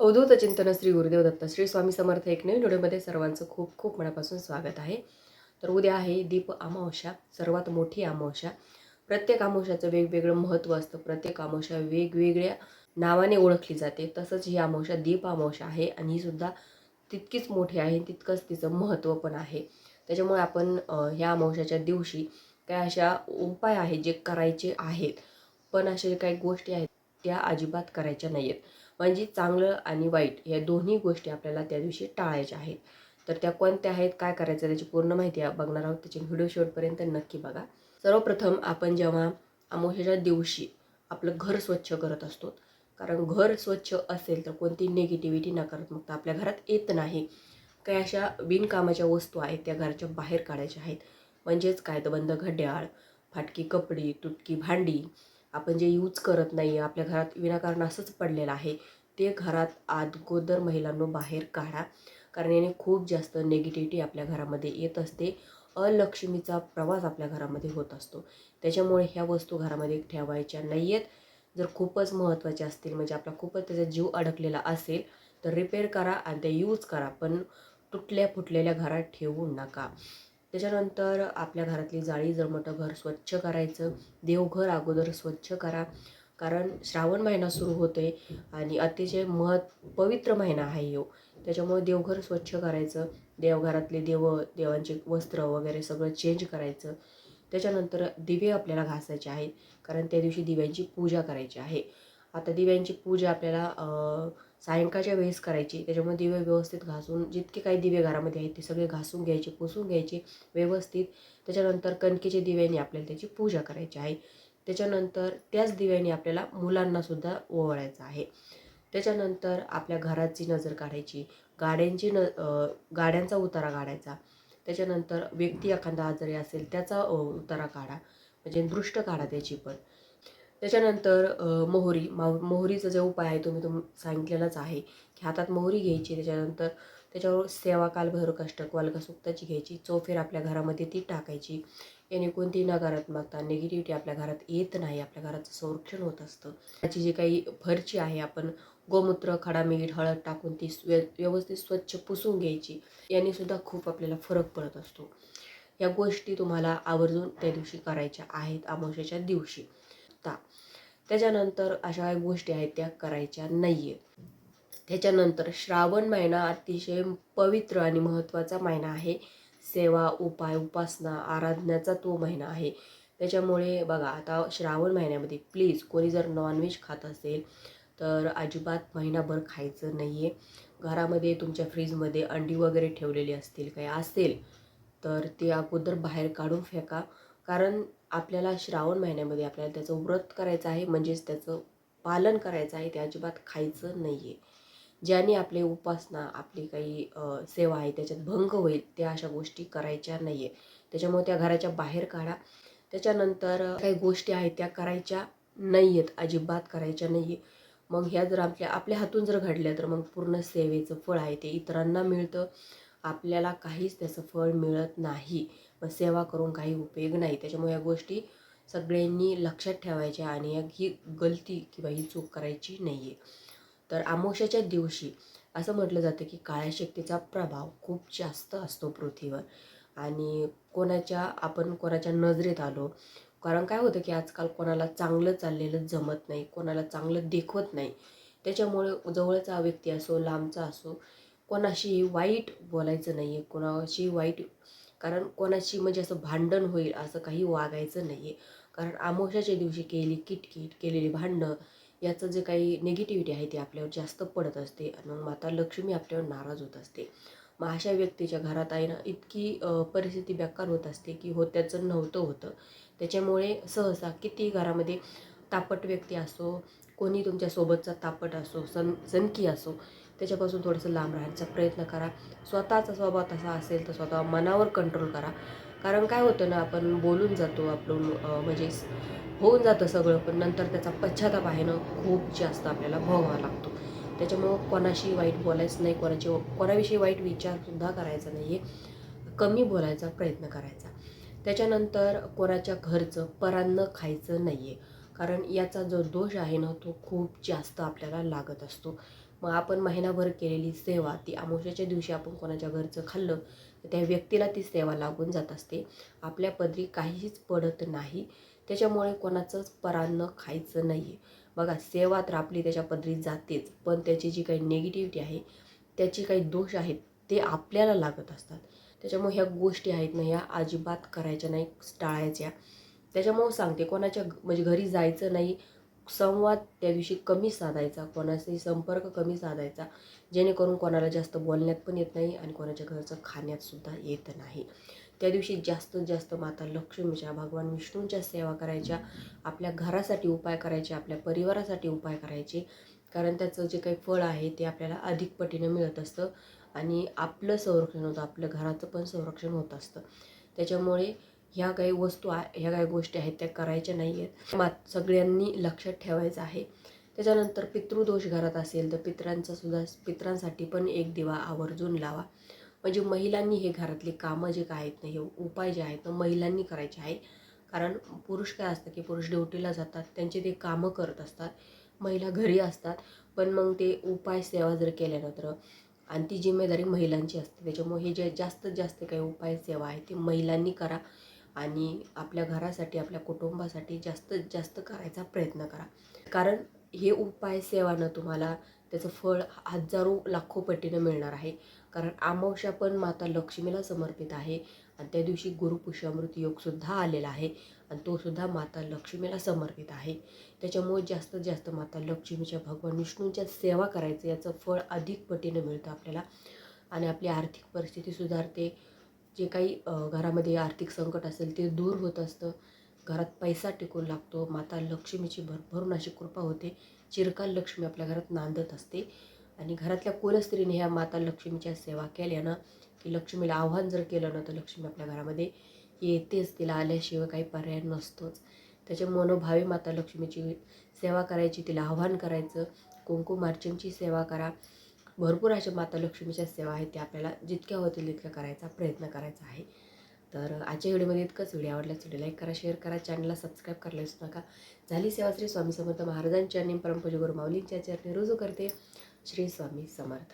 अवधूत चिंतन श्री गुरुदेव दत्त श्री स्वामी समर्थ एक नवीन व्हिडिओमध्ये सर्वांचं खूप खूप मनापासून स्वागत आहे. तर उद्या आहे दीप अमावस्या सर्वात मोठी अमावस्या. प्रत्येक अमावस्याचं वेगवेगळं महत्त्व असतं. प्रत्येक अमावस्या वेगवेगळ्या नावाने ओळखली जाते. तसंच ही अमावस्या दीप अमावस्या आहे आणि ही सुद्धा तितकीच मोठी आहे तितकंच तिचं महत्त्व पण आहे. त्याच्यामुळे आपण ह्या अमावस्याच्या दिवशी काय अशा उपाय आहेत जे करायचे आहेत. पण अशा काही गोष्टी आहेत त्या अजिबात करायच्या नाही आहेत म्हणजे चांगलं आणि वाईट या दोन्ही गोष्टी आपल्याला त्या दिवशी टाळायच्या आहेत. तर त्या कोणत्या आहेत काय करायचं त्याची पूर्ण माहिती बघणार आहोत. त्याची व्हिडिओ शेवटपर्यंत नक्की बघा. सर्वप्रथम आपण जेव्हा अमावस्याच्या दिवशी आपलं घर स्वच्छ करत असतो कारण घर स्वच्छ असेल तर कोणती निगेटिव्हिटी नकारात्मकता आपल्या घरात येत नाही. काही अशा बिनकामाच्या वस्तू आहेत त्या घराच्या बाहेर काढायच्या आहेत. म्हणजेच काय तर बंद घड्याळ फाटकी कपडी तुटकी भांडी आपण जे यूज करत नाही आपल्या घरात विनाकारण असंच पडलेलं आहे ते घरात अगोदर महिलांनो बाहेर काढा. कारण याने खूप जास्त निगेटिव्हिटी आपल्या घरामध्ये येत असते. अलक्ष्मीचा प्रवास आपल्या घरामध्ये होत असतो. त्याच्यामुळे ह्या वस्तू घरामध्ये ठेवायच्या नाही आहेत जर खूपच महत्त्वाच्या असतील म्हणजे आपला खूपच त्याचा जीव अडकलेला असेल तर रिपेअर करा आणि ते यूज करा. पण तुटल्या फुटलेल्या घरात ठेवू नका. त्याच्यानंतर आपल्या घरातली जाळी जमटं घर स्वच्छ करायचं देवघर अगोदर स्वच्छ करा. कारण श्रावण महिना सुरू होते आणि अतिशय महत् पवित्र महिना आहे यो. त्याच्यामुळे देवघर स्वच्छ करायचं देवघरातले देव देवांचे वस्त्र वगैरे सगळं चेंज करायचं. त्याच्यानंतर दिवे आपल्याला घासायचे आहेत कारण त्या दिवशी दिव्यांची पूजा करायची आहे. आता दिव्यांची पूजा आपल्याला सायंकाळच्या वेळेस करायची. त्याच्यामुळे दिवे व्यवस्थित घासून जितके काही दिवे घरामध्ये आहेत ते सगळे घासून घ्यायचे पुसून घ्यायचे व्यवस्थित. त्याच्यानंतर कणकेच्या दिव्याने आपल्याला त्याची पूजा करायची आहे. त्याच्यानंतर त्याच दिव्याने आपल्याला मुलांनासुद्धा ओवाळायचं आहे. त्याच्यानंतर आपल्या घराची नजर काढायची. गाड्यांची न गाड्यांचा उतारा काढायचा. त्याच्यानंतर व्यक्ती एखादा आजारी असेल त्याचा उतारा काढा. म्हणजे दृष्ट काढा त्याची पण. त्याच्यानंतर मोहरी. माव मोहरीचा जो उपाय आहे तो मी तुम सांगितलेलाच आहे की हातात मोहरी घ्यायची त्याच्यानंतर त्याच्यावर सेवा काल भैरवकाष्टक वालकासुक्ताची घ्यायची चौफेर आपल्या घरामध्ये ती टाकायची. याने कोणती नकारात्मकता निगेटिव्हिटी आपल्या घरात येत नाही आपल्या घराचं संरक्षण होत असतं. त्याची जी काही फरची आहे आपण गोमूत्र खडा मीठ हळद टाकून ती स्व- व्यवस्थित स्वच्छ पुसून घ्यायची. याने सुद्धा खूप आपल्याला फरक पडत असतो. या गोष्टी तुम्हाला आवर्जून त्या दिवशी करायच्या आहेत अमावश्याच्या दिवशी. ता त्याच्यानंतर अशा काही गोष्टी आहेत त्या करायच्या नाही आहेत त्याच्यानंतर श्रावण महिना अतिशय पवित्र आणि महत्त्वाचा महिना आहे. सेवा उपाय उपासना आराधनाचा तो महिना आहे. त्याच्यामुळे बघा आता श्रावण महिन्यामध्ये प्लीज कोणी जर नॉनव्हेज खात असेल तर अजिबात महिनाभर खायचं नाही आहे घरामध्ये तुमच्या फ्रीजमध्ये अंडी वगैरे ठेवलेली असतील काही असेल तर ते अगोदर बाहेर काढून फेका. कारण आपल्याला श्रावण महिन्यामध्ये आपल्याला त्याचं व्रत करायचं आहे म्हणजेच त्याचं पालन करायचं आहे ते अजिबात खायचं नाही आहे ज्याने आपले उपासना आपली काही सेवा आहे त्याच्यात भंग होईल त्या अशा गोष्टी करायच्या नाही आहे त्याच्यामुळे त्या घराच्या बाहेर काढा. त्याच्यानंतर काही गोष्टी आहेत त्या करायच्या नाही आहेत अजिबात करायच्या नाही आहे मग ह्या जर आपल्या आपल्या हातून जर घडल्या तर मग पूर्ण सेवेचं फळ आहे ते इतरांना मिळतं. आपल्याला काहीच त्याचं फळ मिळत नाही. मग सेवा करून काही उपयोग नाही. त्याच्यामुळे या गोष्टी सगळ्यांनी लक्षात ठेवायच्या आणि ही गलती किंवा ही चूक करायची नाही आहे तर आमोशाच्या दिवशी असं म्हटलं जातं की काळ्या शक्तीचा प्रभाव खूप जास्त असतो पृथ्वीवर. आणि कोणाच्या आपण कोणाच्या नजरेत आलो कारण काय होतं की आजकाल कोणाला चांगलं चाललेलं जमत नाही कोणाला चांगलं देखवत नाही. त्याच्यामुळे जवळचा व्यक्ती असो लांबचा असो कोणाशीही वाईट बोलायचं नाही आहे कोणाशी वाईट कारण कोणाशी म्हणजे असं भांडण होईल असं काही वागायचं नाही आहे कारण आमोशाच्या दिवशी केलेली किटकिट केलेली भांडणं याचं जे काही निगेटिव्हिटी आहे ती आपल्यावर जास्त पडत असते आणि मग माता लक्ष्मी आपल्यावर नाराज होत असते. मग अशा व्यक्तीच्या घरात आहे ना इतकी परिस्थिती बेकार होत असते की हो त्याचं नव्हतं होतं. त्याच्यामुळे सहसा किती घरामध्ये तापट व्यक्ती असो कोणी तुमच्यासोबतचा तापट असो सन सनकी असो त्याच्यापासून थोडंसं लांब राहण्याचा प्रयत्न करा. स्वतःचा स्वभाव तसा असेल तर स्वतः मनावर कंट्रोल करा. कारण काय होतं ना आपण बोलून जातो आपण म्हणजे होऊन जातं सगळं पण नंतर त्याचा पश्चाताप आहे ना खूप जास्त आपल्याला भोगावा लागतो. त्याच्यामुळं कोणाशी वाईट बोलायचं नाही कोणाची कोणाविषयी वाईट विचारसुद्धा करायचा नाही आहे कमी बोलायचा प्रयत्न करायचा. त्याच्यानंतर कोणाच्या घरचं परांनं खायचं नाही आहे कारण याचा जो दोष आहे ना तो खूप जास्त आपल्याला लागत असतो. मग आपण महिनाभर केलेली सेवा ती अमावस्याच्या दिवशी आपण कोणाच्या घरचं खाल्लं तर त्या व्यक्तीला ती सेवा लागून जात असते. आपल्या पदरी काहीच पडत नाही. त्याच्यामुळे कोणाचंच परान्न खायचं नाही आहे बघा सेवा तर आपली त्याच्या पदरी जातेच पण त्याची जी काही निगेटिव्हिटी आहे त्याची काही दोष आहेत ते आपल्याला लागत असतात. त्याच्यामुळे ह्या गोष्टी आहेत ना ह्या अजिबात करायच्या नाही टाळायच्या. त्याच्यामुळं सांगते कोणाच्या म्हणजे घरी जायचं नाही संवाद त्या दिवशी कमी साधायचा कोणाशी संपर्क कमी साधायचा जेणेकरून कोणाला जास्त बोलण्यात पण येत नाही आणि कोणाच्या घरचं खाण्यातसुद्धा येत नाही. त्या दिवशी जास्तीत जास्त माता लक्ष्मीच्या भगवान विष्णूंच्या सेवा करायच्या आपल्या घरासाठी उपाय करायचे आपल्या परिवारासाठी उपाय करायचे कारण त्याचं जे काही फळ आहे ते आपल्याला अधिक पटीनं मिळत असतं आणि आपलं संरक्षण होतं आपलं घराचं पण संरक्षण होत असतं. त्याच्यामुळे ह्या काही वस्तू आ ह्या काही गोष्टी आहेत त्या करायच्या नाही आहेत मात सगळ्यांनी लक्षात ठेवायचं आहे. त्याच्यानंतर पितृदोष घरात असेल तर पित्रांचा सुद्धा पितरांसाठी पण एक दिवा आवर्जून लावा. म्हणजे महिलांनी हे घरातले कामं जे काय आहेत ना हे उपाय जे आहेत ना महिलांनी करायचे आहे. कारण पुरुष काय असतं की पुरुष ड्युटीला जातात त्यांचे ते कामं करत असतात. महिला घरी असतात. पण मग ते उपाय सेवा जर केल्यानंतर आणि ती जिम्मेदारी महिलांची असते. त्याच्यामुळे हे जे जास्तीत जास्त काही उपाय सेवा आहे ते महिलांनी करा. आणि आपल्या घरासाठी आपल्या कुटुंबासाठी जास्तीत जास्त करायचा प्रयत्न करा. कारण हे उपाय सेवानं तुम्हाला त्याचं फळ हजारो लाखो पटीनं मिळणार आहे. कारण अमावस्या पण माता लक्ष्मीला समर्पित आहे आणि त्या दिवशी गुरुपुष्यामृत योगसुद्धा आलेला आहे आणि तोसुद्धा माता लक्ष्मीला समर्पित आहे. त्याच्यामुळे जास्तीत जास्त माता लक्ष्मीच्या भगवान विष्णूंच्या सेवा करायचं याचं फळ अधिक पटीनं मिळतं आपल्याला. आणि आपली आर्थिक परिस्थिती सुधारते. जे काही घरामध्ये आर्थिक संकट असेल ते दूर होत असतं. घरात पैसा टिकून लागतो. माता लक्ष्मीची भरभरून अशी कृपा होते. चिरकाल लक्ष्मी आपल्या घरात नांदत असते. आणि घरातल्या कुलस्त्रीने ह्या माता लक्ष्मीच्या सेवा केल्यानं की लक्ष्मीला आव्हान जर केलं ना तर लक्ष्मी आपल्या घरामध्ये येतेच. तिला आल्याशिवाय काही पर्याय नसतोच. त्याच्या मनोभावे माता लक्ष्मीची सेवा करायची तिला आव्हान करायचं. कुंकुमार्चनची सेवा करा. भरपूर अशा माता लक्ष्मीच्या सेवा आहेत त्या आपल्याला जितक्या होतील तितक्या करायचा प्रयत्न करायचा आहे. तर आजच्या व्हिडिओमध्ये इतकंच. व्हिडिओ आवडल्यास व्हिडिओ लाईक करा शेअर करा चॅनलला सबस्क्राईब करायला विसरू नका. झाली सेवा श्री स्वामी समर्थ महाराजांच्या आणि परमपूज गुरु माऊलींच्या चरणी रुजू करते श्री स्वामी समर्थ.